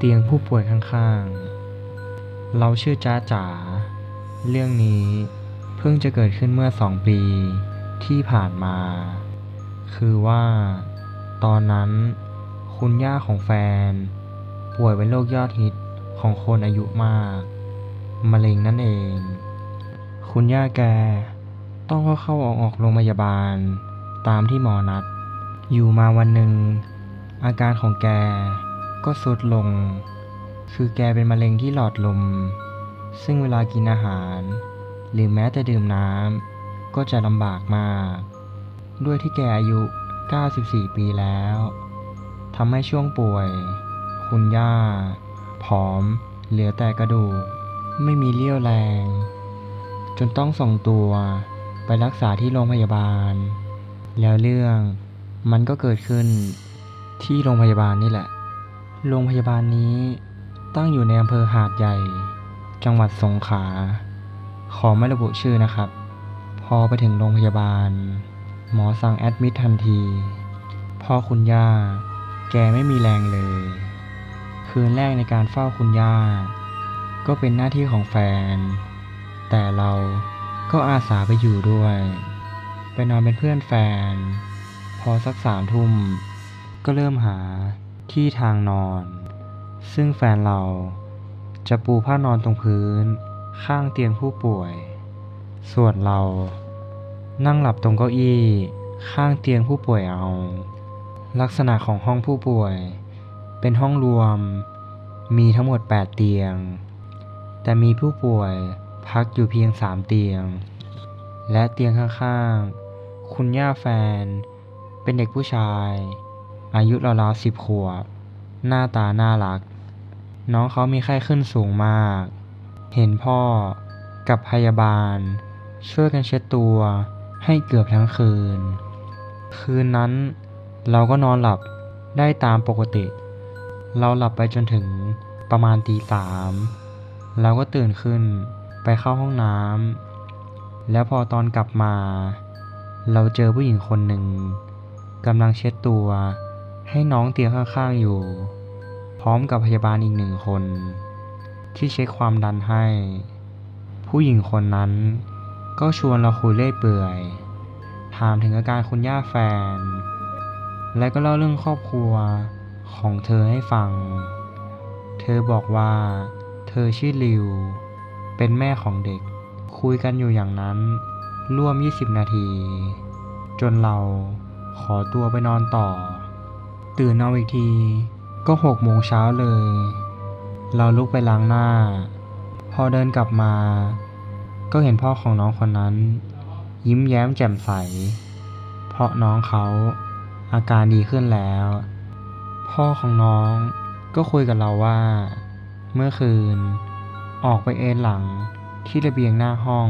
เตียงผู้ป่วยข้างๆ เราชื่อจ้าจ๋า เรื่องนี้เพิ่งจะเกิดขึ้นเมื่อสองปีที่ผ่านมา คือว่า ตอนนั้นคุณย่าของแฟน ป่วยเป็นโรคยอดฮิตของคนอายุมาก มะเร็งนั่นเอง คุณย่าแกต้องเข้าเข้าออกออกโรงพยาบาล ตามที่หมอนัด อยู่มาวันหนึ่ง อาการของแก ก็ทรุดลง คือแกเป็นมะเร็งที่หลอดลม ซึ่งเวลากินอาหาร หรือแม้แต่ดื่มน้ำก็จะลำบากมาก ด้วยที่แกอายุ 94 ปีแล้วทำให้ช่วงป่วย คุณย่า ผอม เหลือแต่กระดูก ไม่มีเรี่ยวแรง จนต้องส่งตัวไปรักษาที่โรงพยาบาล แล้วเรื่องมันก็เกิดขึ้นที่โรงพยาบาลนี่แหละ โรงพยาบาลนี้ตั้งอยู่ในอำเภอหาดใหญ่ จังหวัดสงขลา ขอไม่ระบุชื่อนะครับ พอไปถึงโรงพยาบาล หมอสั่งแอดมิดทันที พ่อคุณย่า แกไม่มีแรงเลย คืนแรกในการเฝ้าคุณย่า ก็เป็นหน้าที่ของแฟน แต่เราก็อาสาไปอยู่ด้วย ไปนอนเป็นเพื่อนแฟน พอสักสามทุ่มก็เริ่มหา ที่ทางนอน ซึ่งแฟนเราจะปูผ้านอนตรงพื้น ข้างเตียงผู้ป่วย ส่วนเรา นั่งหลับตรงเก้าอี้ข้างเตียงผู้ป่วยเอา ลักษณะของห้องผู้ป่วย เป็นห้องรวม มีทั้งหมด 8 เตียง แต่มีผู้ป่วยพักอยู่เพียง 3 เตียง และเตียงข้างๆ คุณย่าแฟน เป็นเด็กผู้ชาย อายุราวๆสิบขวบ หน้าตาน่ารัก น้องเขามีไข้ขึ้นสูงมาก เห็นพ่อกับพยาบาล ช่วยกันเช็ดตัวให้เกือบทั้งคืน คืนนั้นเราก็นอนหลับได้ตามปกติ เราหลับไปจนถึงประมาณตีสามเราก็ตื่นขึ้นไปเข้าห้องน้ำแล้วพอตอนกลับมา เราเจอผู้หญิงคนหนึ่งกำลังเช็ดตัว ให้น้องเตียงข้างๆอยู่ พร้อมกับพยาบาลอีกหนึ่งคน ที่เช็คความดันให้ ผู้หญิงคนนั้น ก็ชวนเราคุยเล่ยเปื่อย ถามถึงอาการคุณย่าแฟน และก็เล่าเรื่องครอบครัวของเธอให้ฟัง เธอบอกว่าเธอชื่อลิว เป็นแม่ของเด็ก คุยกันอยู่อย่างนั้นร่วม 20 นาที จนเราขอตัวไปนอนต่อ ตื่นเอาอีกทีก็หกโมงเช้าเลย เราลุกไปล้างหน้า พอเดินกลับมา ก็เห็นพ่อของน้องคนนั้น ยิ้มแย้มแจ่มใส เพราะน้องเขาอาการดีขึ้นแล้ว พ่อของน้องก็คุยกับเราว่า เมื่อคืน ออกไปเอนหลังที่ระเบียงหน้าห้อง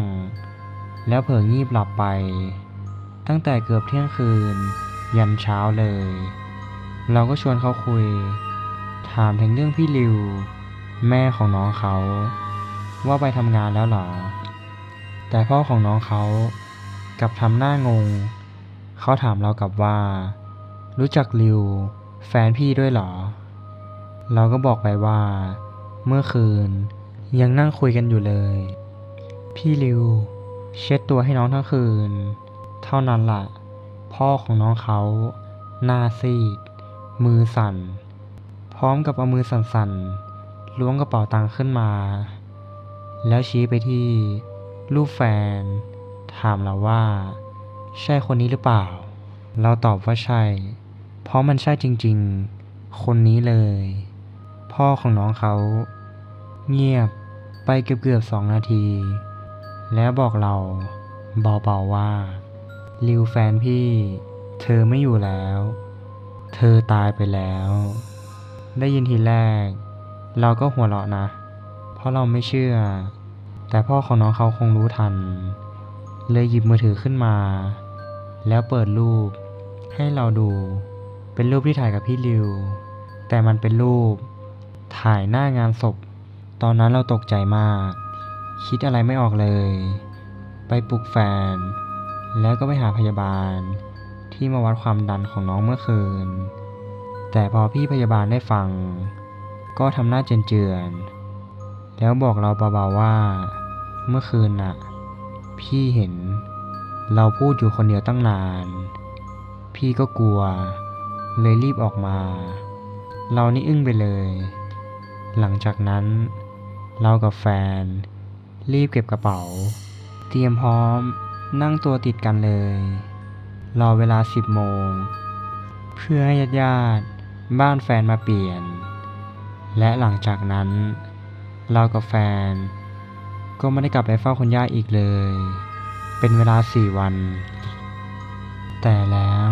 แล้วเผลองีบหลับไป ตั้งแต่เกือบเที่ยงคืน ยันเช้าเลย เราก็ชวนเขาคุย ถามถึงเรื่องพี่ริว แม่ของน้องเขา ว่าไปทำงานแล้วเหรอ แต่พ่อของน้องเขากลับทำหน้างง เขาถามเรากลับว่า รู้จักริว แฟนพี่ด้วยเหรอ เราก็บอกไปว่า เมื่อคืนยังนั่งคุยกันอยู่เลย พี่ริว เช็ดตัวให้น้องทั้งคืน เท่านั้นล่ะ พ่อของน้องเขาหน้าซีด มือสั่น พร้อมกับเอามือสั่นๆล้วงกระเป๋าตังค์ขึ้นมา แล้วชี้ไปที่ รูปแฟน ถามเราว่า ใช่คนนี้หรือเปล่า เราตอบว่าใช่ เพราะมันใช่จริงๆ คนนี้เลย พ่อของน้องเขา เงียบไปเกือบๆสองนาที แล้วบอกเราเบาๆว่าริวแฟนพี่ เธอไม่อยู่แล้ว เธอตายไปแล้ว ได้ยินทีแรก เราก็หัวเราะนะ เพราะเราไม่เชื่อ แต่พ่อของน้องเขาคงรู้ทัน เลยหยิบมือถือขึ้นมา แล้วเปิดรูป ให้เราดู เป็นรูปที่ถ่ายกับพี่ริว แต่มันเป็นรูป ถ่ายหน้างานศพ ตอนนั้นเราตกใจมาก คิดอะไรไม่ออกเลย ไปปลุกแฟน แล้วก็ไปหาพยาบาล ที่มาวัดความดันของน้องเมื่อคืน แต่พอพี่พยาบาลได้ฟัง ก็ทำหน้าเจือนๆ แล้วบอกเราเบาๆว่า เมื่อคืนน่ะ พี่เห็น เราพูดอยู่คนเดียวตั้งนาน พี่ก็กลัว เลยรีบออกมา เรานี่อึ้งไปเลย หลังจากนั้น เรากับแฟน รีบเก็บกระเป๋า เตรียมพร้อมนั่งตัวติดกันเลย รอเวลา 10 โมง เพื่อให้ญาติญาติบ้านแฟนมาเปลี่ยน และหลังจากนั้น เรากับแฟน ก็ไม่ได้กลับไปเฝ้าคุณย่าอีกเลย เป็นเวลาสี่วัน แต่แล้ว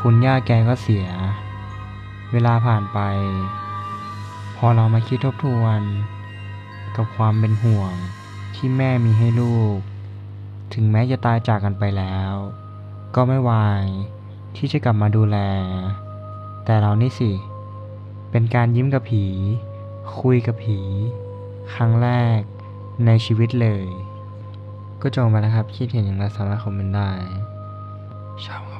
คุณย่าแกก็เสีย เวลาผ่านไป พอเรามาคิดทบทวน กับความเป็นห่วงที่แม่มีให้ลูก ถึงแม้จะตายจากกันไปแล้ว ก็ไม่วายที่จะกลับมาดูแล แต่เรานี่สิ เป็นการยิ้มกับผี คุยกับผี ครั้งแรกในชีวิตเลย ก็จบมาแล้วครับ คิดเห็นอย่างไรสามารถคอมเมนต์ได้ชาว